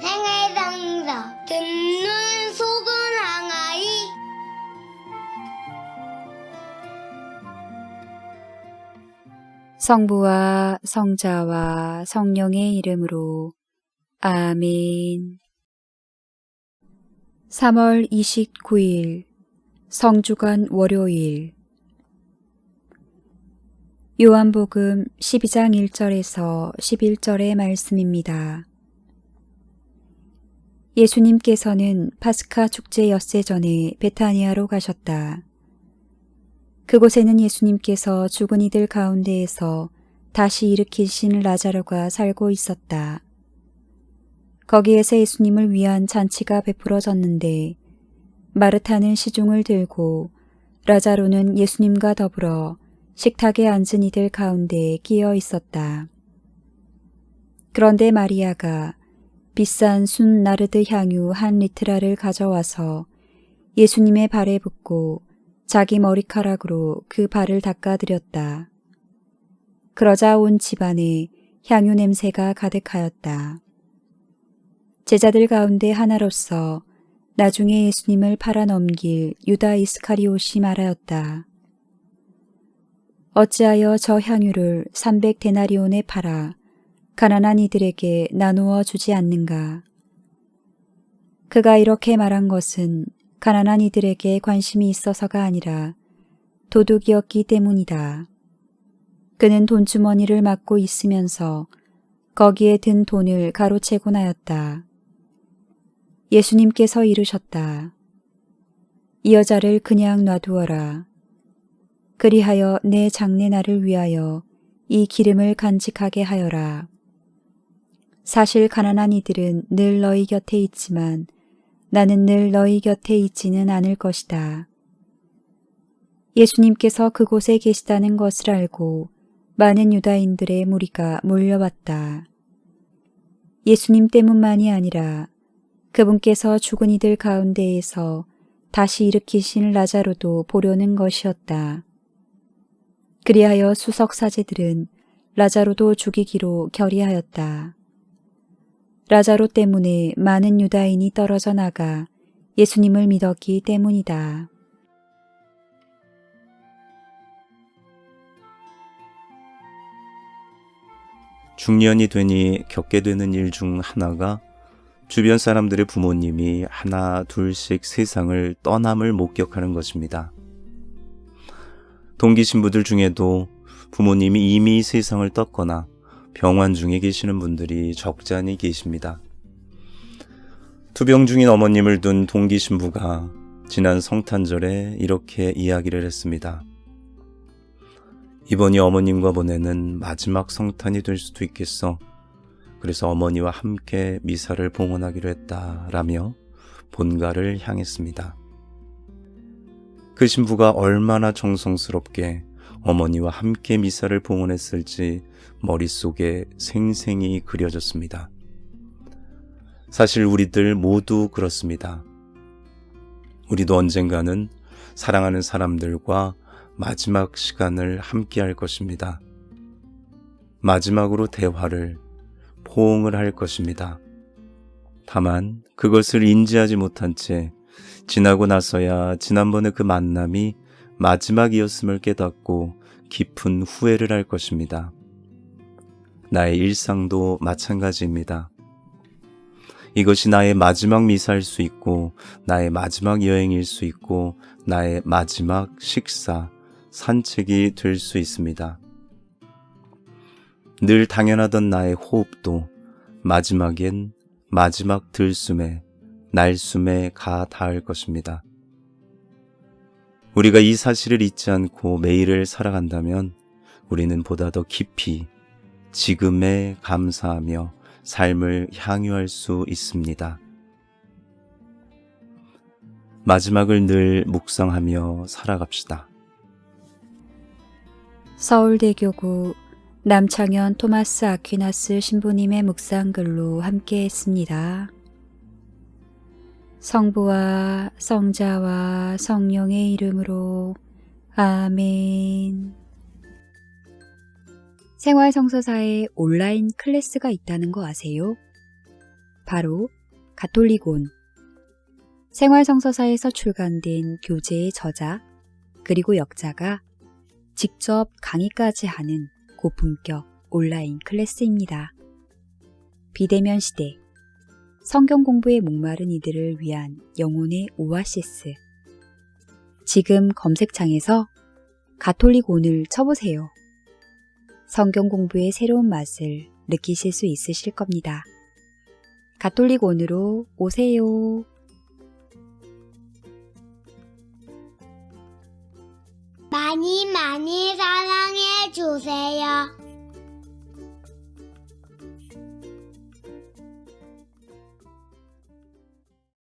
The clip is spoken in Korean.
생애상사. 듣는 속은 항아리. 성부와 성자와 성령의 이름으로. 아멘. 3월 29일 성주간 월요일 요한복음 12장 1절에서 11절의 말씀입니다. 예수님께서는 파스카 축제 엿새 전에 베타니아로 가셨다. 그곳에는 예수님께서 죽은 이들 가운데에서 다시 일으키신 라자로가 살고 있었다. 거기에서 예수님을 위한 잔치가 베풀어졌는데 마르타는 시중을 들고 라자로는 예수님과 더불어 식탁에 앉은 이들 가운데 끼어 있었다. 그런데 마리아가 비싼 순 나르드 향유 한 리트라를 가져와서 예수님의 발에 붓고 자기 머리카락으로 그 발을 닦아드렸다. 그러자 온 집안에 향유 냄새가 가득하였다. 제자들 가운데 하나로서 나중에 예수님을 팔아넘길 유다 이스카리옷이 말하였다. 어찌하여 저 향유를 300데나리온에 팔아 가난한 이들에게 나누어 주지 않는가? 그가 이렇게 말한 것은 가난한 이들에게 관심이 있어서가 아니라 도둑이었기 때문이다. 그는 돈주머니를 맡고 있으면서 거기에 든 돈을 가로채곤 하였다. 예수님께서 이르셨다. 이 여자를 그냥 놔두어라. 그리하여 내 장례날을 위하여 이 기름을 간직하게 하여라. 사실 가난한 이들은 늘 너희 곁에 있지만 나는 늘 너희 곁에 있지는 않을 것이다. 예수님께서 그곳에 계시다는 것을 알고 많은 유다인들의 무리가 몰려왔다. 예수님 때문만이 아니라 그분께서 죽은 이들 가운데에서 다시 일으키신 라자로도 보려는 것이었다. 그리하여 수석 사제들은 라자로도 죽이기로 결의하였다. 라자로 때문에 많은 유다인이 떨어져 나가 예수님을 믿었기 때문이다. 중년이 되니 겪게 되는 일 중 하나가 주변 사람들의 부모님이 하나 둘씩 세상을 떠남을 목격하는 것입니다. 동기 신부들 중에도 부모님이 이미 세상을 떴거나 병환 중에 계시는 분들이 적잖이 계십니다. 투병 중인 어머님을 둔 동기 신부가 지난 성탄절에 이렇게 이야기를 했습니다. 이번이 어머님과 보내는 마지막 성탄이 될 수도 있겠어. 그래서 어머니와 함께 미사를 봉헌하기로 했다. 라며 본가를 향했습니다. 그 신부가 얼마나 정성스럽게 어머니와 함께 미사를 봉헌했을지 머릿속에 생생히 그려졌습니다. 사실 우리들 모두 그렇습니다. 우리도 언젠가는 사랑하는 사람들과 마지막 시간을 함께 할 것입니다. 마지막으로 대화를 포옹을 할 것입니다. 다만 그것을 인지하지 못한 채 지나고 나서야 지난번에 그 만남이 마지막이었음을 깨닫고 깊은 후회를 할 것입니다. 나의 일상도 마찬가지입니다. 이것이 나의 마지막 미사일 수 있고, 나의 마지막 여행일 수 있고, 나의 마지막 식사, 산책이 될 수 있습니다. 늘 당연하던 나의 호흡도 마지막엔 마지막 들숨에, 날숨에 가 닿을 것입니다. 우리가 이 사실을 잊지 않고 매일을 살아간다면 우리는 보다 더 깊이 지금에 감사하며 삶을 향유할 수 있습니다. 마지막을 늘 묵상하며 살아갑시다. 서울대교구 남창현 토마스 아퀴나스 신부님의 묵상글로 함께 했습니다. 성부와 성자와 성령의 이름으로 아멘. 생활성서사에 온라인 클래스가 있다는 거 아세요? 바로 가톨릭온. 생활성서사에서 출간된 교재의 저자, 그리고 역자가 직접 강의까지 하는 고품격 온라인 클래스입니다. 비대면 시대. 성경 공부에 목마른 이들을 위한 영혼의 오아시스. 지금 검색창에서 가톨릭 온을 쳐보세요. 성경 공부의 새로운 맛을 느끼실 수 있으실 겁니다. 가톨릭 온으로 오세요. 많이 많이 사랑해 주세요.